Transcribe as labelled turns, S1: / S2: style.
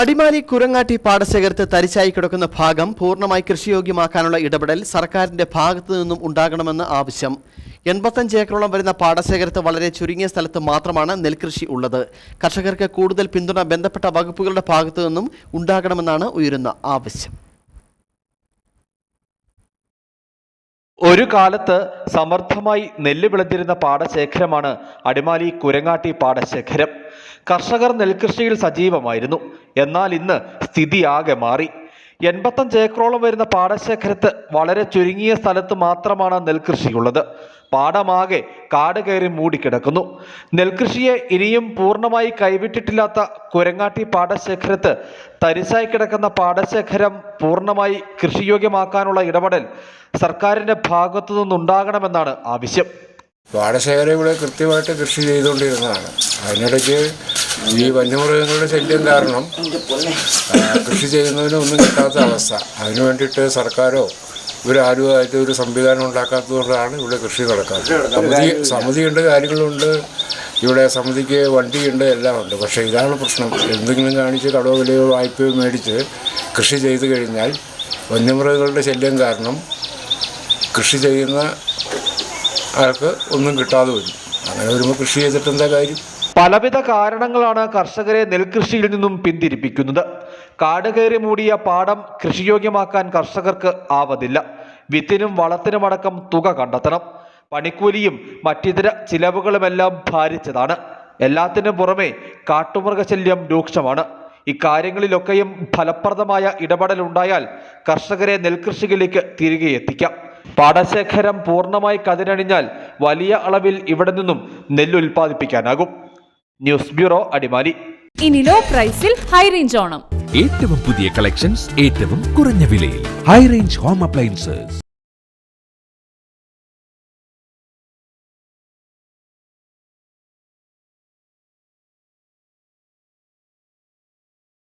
S1: അടിമാലി കുരങ്ങാട്ടി പാടശേഖരത്ത് തരിച്ചായി കിടക്കുന്ന ഭാഗം പൂർണമായി കൃഷിയോഗ്യമാക്കാനുള്ള ഇടപെടൽ സർക്കാരിന്റെ ഭാഗത്തു നിന്നും ഉണ്ടാകണമെന്ന് ആവശ്യം. എൺപത്തഞ്ച് ഏക്കറോളം വരുന്ന പാടശേഖരത്ത് വളരെ ചുരുങ്ങിയ സ്ഥലത്ത് മാത്രമാണ് നെൽകൃഷി ഉള്ളത്. കർഷകർക്ക് കൂടുതൽ പിന്തുണ ബന്ധപ്പെട്ട വകുപ്പുകളുടെ ഭാഗത്തു നിന്നും ഉണ്ടാകണമെന്നാണ് ഉയരുന്ന ആവശ്യം.
S2: ഒരു കാലത്ത് സമർത്ഥമായി നെല്ല് വിളഞ്ഞിരുന്ന പാടശേഖരമാണ് അടിമാലി കുരങ്ങാട്ടി പാടശേഖരം. കർഷകർ നെൽകൃഷിയിൽ സജീവമായിരുന്നു. എന്നാൽ ഇന്ന് സ്ഥിതി ആകെ മാറി. എൺപത്തഞ്ച് ഏക്കറോളം വരുന്ന പാടശേഖരത്ത് വളരെ ചുരുങ്ങിയ സ്ഥലത്ത് മാത്രമാണ് നെൽകൃഷിയുള്ളത് പാടമാകെ കാട് കയറി മൂടിക്കിടക്കുന്നു. നെൽകൃഷിയെ ഇനിയും പൂർണമായി കൈവിട്ടിട്ടില്ലാത്ത കുരങ്ങാട്ടി പാടശേഖരത്ത് തരിശായി കിടക്കുന്ന പാടശേഖരം പൂർണമായി കൃഷിയോഗ്യമാക്കാനുള്ള ഇടപെടൽ സർക്കാരിന്റെ ഭാഗത്തു നിന്നുണ്ടാകണമെന്നാണ് ആവശ്യം.
S3: പാടശേഖരം ഇവിടെ കൃത്യമായിട്ട് കൃഷി ചെയ്തുകൊണ്ടിരുന്നതാണ്. അതിനിടയ്ക്ക് ഈ വന്യമൃഗങ്ങളുടെ ശല്യം കാരണം കൃഷി ചെയ്യുന്നതിന് ഒന്നും കിട്ടാത്ത അവസ്ഥ. അതിനു വേണ്ടിയിട്ട് സർക്കാരോ ഇവരാരുമായിട്ട് ഒരു സംവിധാനം ഉണ്ടാക്കാത്തതുകൊണ്ടാണ് ഇവിടെ കൃഷി നടക്കാത്തത്. സമിതി സമിതിയുണ്ട് കാര്യങ്ങളുണ്ട്. ഇവിടെ സമിതിക്ക് വണ്ടിയുണ്ട് എല്ലാം ഉണ്ട്. പക്ഷേ ഇതാണ് പ്രശ്നം. എന്തെങ്കിലും കാണിച്ച് കടവോ വിലയോ വായ്പയോ മേടിച്ച് കൃഷി ചെയ്തു കഴിഞ്ഞാൽ വന്യമൃഗങ്ങളുടെ ശല്യം കാരണം കൃഷി ചെയ്യുന്ന ആൾക്ക് ഒന്നും കിട്ടാതെ വരും. അങ്ങനെ വരുമ്പോൾ കൃഷി ചെയ്തിട്ട് എന്താ കാര്യം?
S2: പലവിധ കാരണങ്ങളാണ് കർഷകരെ നെൽകൃഷിയിൽ നിന്നും പിന്തിരിപ്പിക്കുന്നത്. കാട് കയറി മൂടിയ പാടം കൃഷിയോഗ്യമാക്കാൻ കർഷകർക്ക് ആവതില്ല. വിത്തിനും വളത്തിനുമടക്കം തുക കണ്ടെത്തണം. പണിക്കൂലിയും മറ്റിതര ചിലവുകളുമെല്ലാം ഭാരിച്ചതാണ്. എല്ലാത്തിനും പുറമെ കാട്ടുമൃഗശല്യം രൂക്ഷമാണ്. ഇക്കാര്യങ്ങളിലൊക്കെയും ഫലപ്രദമായ ഇടപെടലുണ്ടായാൽ കർഷകരെ നെൽകൃഷിയിലേക്ക് തിരികെ എത്തിക്കാം. പാടശേഖരം പൂർണമായി കതിരണിഞ്ഞാൽ വലിയ അളവിൽ ഇവിടെ നിന്നും നെല്ല് ഉൽപ്പാദിപ്പിക്കാനാകും. News bureau Adimali.
S4: ഇനി ലോ പ്രൈസിൽ ഹൈ റേഞ്ച് ഓണം.
S5: ഏറ്റവും പുതിയ കളക്ഷൻസ് ഏറ്റവും കുറഞ്ഞ വിലയിൽ. High range home appliances